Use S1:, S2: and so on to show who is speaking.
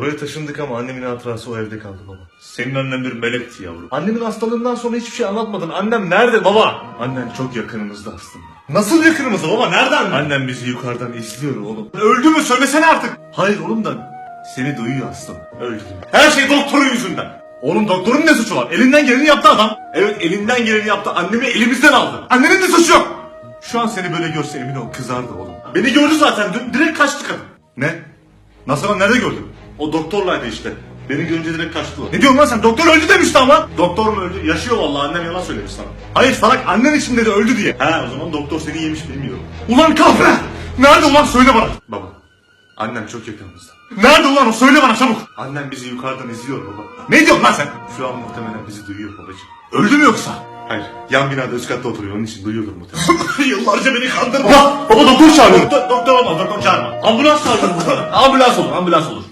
S1: Buraya taşındık ama annemin hatırası o evde kaldı baba.
S2: Senin annen bir melekti yavrum.
S1: Annemin hastalığından sonra hiçbir şey anlatmadın. Annem nerede baba? Annen çok yakınımızda aslında. Nasıl yakınımızda baba? Nereden?
S2: Annem bizi yukarıdan izliyor oğlum.
S1: Öldü mü? Söylesene artık. Hayır oğlum da seni duyuyor aslında. Öldü. Her şey doktorun yüzünden. Oğlum doktorun ne suçu var? Elinden geleni yaptı adam. Evet elinden geleni yaptı. Annemi elimizden aldı. Annenin de suçu yok. Şu an seni böyle görse emin ol kızardı oğlum. Beni gördü zaten dün. Direkt kaçtı kadın. Ne? Nasıl lan nerede gördün? O doktorlaydı işte. Beni görünce direkt kaçtı o. Ne diyorsun lan sen? Doktor öldü demişti ama. Doktor mu öldü? Yaşıyor vallahi annem yalan söylemiş sana. Hayır salak annen için dedi öldü diye. He o zaman doktor seni yemiş bilmiyorum. Ulan kahve! Nerede ulan söyle bana. Baba. Annem çok yakınımızda. Nerede ulan o söyle bana çabuk. Annem bizi yukarıdan izliyor baba. Ne diyorsun lan sen? Şu an muhtemelen bizi duyuyor babacığım. Öldü mü yoksa? Hayır. Yan binada üst katta oturuyor onun için duyuyordur muhtemelen. Yıllarca beni kandırma. Baba, baba doktor çağırıyor. Doktor, doktor olmaz doktor çağırma. Ambulans çağırıyor. ambulans olur ambulans olur.